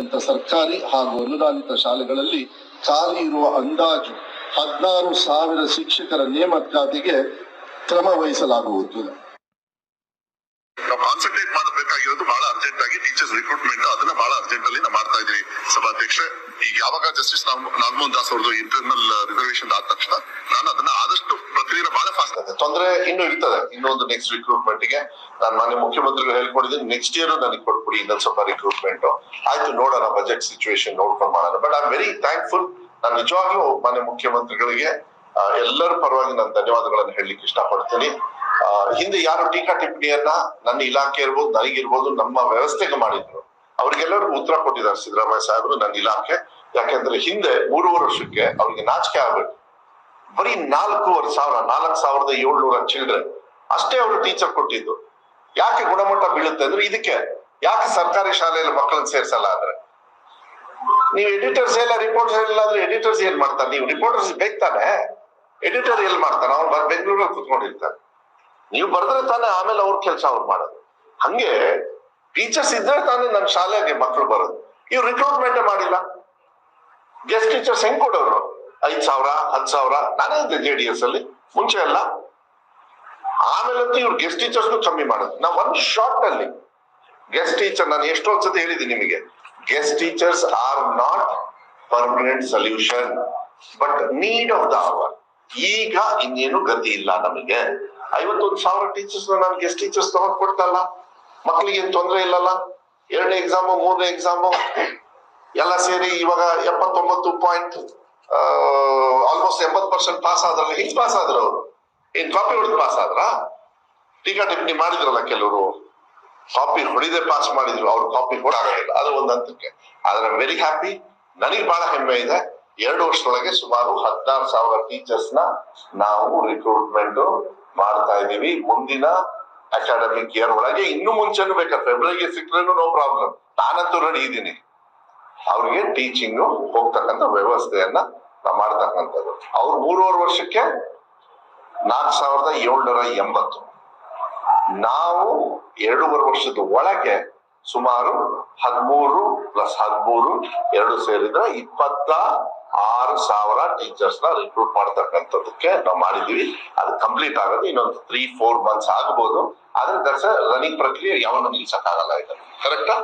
ರಾಜ್ಯಾದ್ಯಂತ ಸರ್ಕಾರಿ ಹಾಗೂ ಅನುದಾನಿತ ಶಾಲೆಗಳಲ್ಲಿ ಖಾಲಿ ಇರುವ ಅಂದಾಜು ಹದಿನಾರು ಸಾವಿರ ಶಿಕ್ಷಕರ ನೇಮಕಾತಿಗೆ ಕ್ರಮ ವಹಿಸಲಾಗುವುದು. ನಾವು ಕಾನ್ಸಂಟ್ರೇಟ್ ಮಾಡಬೇಕಾಗಿರೋದು ಬಹಳ ಅರ್ಜೆಂಟ್ ಆಗಿ ಟೀಚರ್ಸ್ ರಿಕ್ರೂಟ್ಮೆಂಟ್ ಅದನ್ನ ಬಹಳ ಅರ್ಜೆಂಟ್ ಅಲ್ಲಿ ನಾವು ಮಾಡ್ತಾ ಇದ್ದೀವಿ ಸಭಾಧ್ಯಕ್ಷ ಈಗ ಯಾವಾಗ ಜಸ್ಟಿಸ್ ನಾಗಮೋಹನ್ ದಾಸ್ ಅವ್ರದ್ದು ಇಂಟರ್ನಲ್ ರಿಸರ್ವೇಶನ್ ಆದ ತಕ್ಷಣ ನಾನು ಅದನ್ನ ಆದಷ್ಟು ಪ್ರಕ್ರಿಯೆನ ಬಹಳ ಫಾಸ್ಟ್ ಇದೆ ತೊಂದರೆ ಇನ್ನು ಇರ್ತದೆ. ಇನ್ನೊಂದು ನೆಕ್ಸ್ಟ್ ರಿಕ್ರೂಟ್ಮೆಂಟ್ಗೆ. ನಾನು ಮಾನ್ಯ ಮುಖ್ಯಮಂತ್ರಿಗಳು ಹೇಳ್ಕೊಂಡಿದ್ದೀನಿ ನೆಕ್ಸ್ಟ್ ಇಯರ್ ನನಗೆ ಕೊಟ್ಬಿಡಿ, ಇನ್ನೊಂದು ಸ್ವಲ್ಪ ರಿಕ್ರೂಟ್ಮೆಂಟ್ ಆಯ್ತು, ನೋಡೋಣ ಬಜೆಟ್ ಸಿಚುವೇಶನ್ ನೋಡ್ಕೊಂಡು ಮಾಡೋಣ. But I am very thankful ನಾನು ನಿಜವಾಗ್ಲೂ ಮಾನ್ಯ ಮುಖ್ಯಮಂತ್ರಿಗಳಿಗೆ ಎಲ್ಲರ ಪರವಾಗಿ ನಾನು ಧನ್ಯವಾದಗಳನ್ನು ಹೇಳಲಿಕ್ಕೆ ಇಷ್ಟಪಡ್ತೀನಿ. ಹಿಂದೆ ಯಾರು ಟೀಕಾ ಟಿಪ್ಪಣಿಯನ್ನ ನನ್ನ ಇಲಾಖೆ ಇರ್ಬೋದು ನನಗಿರ್ಬೋದು ನಮ್ಮ ವ್ಯವಸ್ಥೆಗೆ ಮಾಡಿದ್ರು. ಅವ್ರಿಗೆಲ್ಲರಿಗೂ ಉತ್ತರ ಕೊಟ್ಟಿದ್ದಾರೆ ಸಿದ್ದರಾಮಯ್ಯ ಸಾಹೇಬರು, ನನ್ನ ಇಲಾಖೆ. ಯಾಕೆಂದ್ರೆ ಹಿಂದೆ ಮೂರುವರೆ ವರ್ಷಕ್ಕೆ ಅವ್ರಿಗೆ ನಾಚಿಕೆ ಆಗ್ಬೇಕು. ಬರೀ ನಾಲ್ಕೂವರೆ ಸಾವಿರ, ನಾಲ್ಕು ಸಾವಿರದ ಏಳ್ನೂರ ಚಿಲ್ಡ್ರನ್ ಅಷ್ಟೇ ಅವರು ಟೀಚರ್ ಕೊಟ್ಟಿದ್ದು. ಯಾಕೆ ಗುಣಮಟ್ಟ ಬೀಳುತ್ತೆ ಅಂದ್ರೆ ಇದಕ್ಕೆ, ಯಾಕೆ ಸರ್ಕಾರಿ ಶಾಲೆಯಲ್ಲಿ ಮಕ್ಕಳನ್ನ ಸೇರ್ಸಲ್ಲ ಅಂದ್ರೆ ನೀವು ಎಡಿಟರ್ಸ್ ಎಲ್ಲ ರಿಪೋರ್ಟ್ಸ್ ಇಲ್ಲ ಅಂದ್ರೆ ಎಡಿಟರ್ಸ್ ಏನ್ ಮಾಡ್ತಾರೆ? ನೀವು ರಿಪೋರ್ಟರ್ಸ್ ಬೇಕ್ತಾನೆ ಎಡಿಟರ್ ಎಲ್ಲಿ ಮಾಡ್ತಾನೆ? ಅವ್ನು ಬೆಂಗಳೂರಲ್ಲಿ ಕುತ್ಕೊಂಡಿರ್ತಾನೆ. ನೀವು ಬರೆದ್ರೆ ತಾನೇ ಆಮೇಲೆ ಅವ್ರ ಕೆಲಸ ಅವ್ರು ಮಾಡೋದು. ಹಂಗೆ ಟೀಚರ್ಸ್ ಇದ್ರೆ ತಾನೇ ನನ್ನ ಶಾಲೆಗೆ ಮಕ್ಕಳು ಬರೋದು. ಇವ್ರು ರಿಕ್ರೂಟ್ಮೆಂಟ್ ಮಾಡಿಲ್ಲ. ಗೆಸ್ಟ್ ಟೀಚರ್ಸ್ ಹೆಂಗ್ ಕೊಡೋರು? ಐದ್ ಸಾವಿರ ಹತ್ ಸಾವಿರ, ನಾನೇ ಜೆ ಡಿ ಎಸ್ ಅಲ್ಲಿ. ಮುಂಚೆ ಎಲ್ಲ. ಆಮೇಲಂತೂ ಇವ್ರು ಗೆಸ್ಟ್ ಟೀಚರ್ಸ್ ಕಮ್ಮಿ ಮಾಡೋದು. ನಾವು ಒಂದ್ ಶಾರ್ಟ್ ಅಲ್ಲಿ. ಗೆಸ್ಟ್ ಟೀಚರ್ ನಾನು ಎಷ್ಟೊಂದ್ ಸತಿ ಹೇಳಿದ್ದೀನಿ ನಿಮಗೆ. Guest teachers are not permanent solution but need of the hour ಈಗ ಇನ್ನೇನು ಗತಿ ಇಲ್ಲ ನಮಗೆ. ಐವತ್ತೊಂದು ಸಾವಿರ ಟೀಚರ್ಸ್ ನಾನು ಗೆಸ್ಟ್ ಟೀಚರ್ಸ್ ತಗೊಂಡ್ ಕೊಡ್ತಲ್ಲ. ಮಕ್ಳಿಗೆ ಏನ್ ತೊಂದರೆ ಇಲ್ಲಲ್ಲ? ಎರಡನೇ ಎಕ್ಸಾಮು ಮೂರನೇ ಎಕ್ಸಾಮು ಎಲ್ಲ ಸೇರಿ ಇವಾಗ ಎಪ್ಪತ್ತೊಂಬತ್ತು ಪಾಯಿಂಟ್ ಆಲ್ಮೋಸ್ಟ್ ಎಂಬತ್ ಪರ್ಸೆಂಟ್ ಪಾಸ್ ಆದ್ರಲ್ಲ ಹಿಂಗ್ ಪಾಸ್ ಆದ್ರು ಅವರು. ಏನ್ ಕಾಪಿ ಹೊಡೆದು ಪಾಸ್ ಆದ್ರ? ಟೀಕಾ ಟಿಪ್ಪಣಿ ಮಾಡಿದ್ರಲ್ಲ ಕೆಲವರು ಕಾಪಿ ಹೊಡಿದೆ ಪಾಸ್ ಮಾಡಿದ್ರು, ಅವ್ರು ಕಾಪಿ ಕೂಡ ಅದು ಒಂದು ಹಂತಕ್ಕೆ. ಆದ್ರೆ ವೆರಿ ಹ್ಯಾಪಿ ನನಗೆ ಬಹಳ ಹೆಮ್ಮೆ ಇದೆ. ಎರಡು ವರ್ಷದೊಳಗೆ ಸುಮಾರು ಹದಿನಾರು ಸಾವಿರ ಟೀಚರ್ಸ್ನ ನಾವು ರಿಕ್ರೂಟ್ಮೆಂಟ್ ಮಾಡ್ತಾ ಇದೀವಿ ಮುಂದಿನ ಅಕಾಡೆಮಿಕ್ ಇಯರ್ ಒಳಗೆ ಇನ್ನು ಮುಂಚೆನೂ ಬೇಕಾದ್ರೆ. ಫೆಬ್ರವರಿಗೆ ಸಿಕ್ಕರೆ ನೋ ಪ್ರಾಬ್ಲಮ್ ನಾನಂತೂ ರೆಡಿ ಇದ್ದೀನಿ. ಅವ್ರಿಗೆ ಟೀಚಿಂಗ್ ಹೋಗ್ತಕ್ಕಂಥ ವ್ಯವಸ್ಥೆಯನ್ನ ನಾವು ಮಾಡ್ತಕ್ಕಂಥದ್ದು. ಅವ್ರು ಮೂರುವರೆ ವರ್ಷಕ್ಕೆ ನಾಲ್ಕು ಸಾವಿರದ ಏಳ್ನೂರ ಎಂಬತ್ತು. ನಾವು ಎರಡೂವರೆ ವರ್ಷದ ಒಳಗೆ ಸುಮಾರು ಹದಿಮೂರು ಪ್ಲಸ್ ಹದಿಮೂರು ಎರಡು ಸೇರಿದ್ರೆ ಇಪ್ಪತ್ತ ಆರು ಸಾವಿರ ಟೀಚರ್ಸ್ನ ರಿಕ್ರೂಟ್ ಮಾಡ್ತಕ್ಕಂಥದಕ್ಕೆ ನಾವು ಮಾಡಿದೀವಿ. ಅದು ಕಂಪ್ಲೀಟ್ ಆಗೋದು ಇನ್ನೊಂದು ತ್ರೀ ಫೋರ್ ಮಂತ್ಸ್ ಆಗ್ಬೋದು. ಆದ್ರೆ ದಟ್ಸ್ ರನ್ನಿಂಗ್ ಪ್ರಕ್ರಿಯೆ ಯಾವಾಗ ನಿಲ್ಸಕ್ಕಾಗಲ್ಲ ಇದು ಕರೆಕ್ಟಾ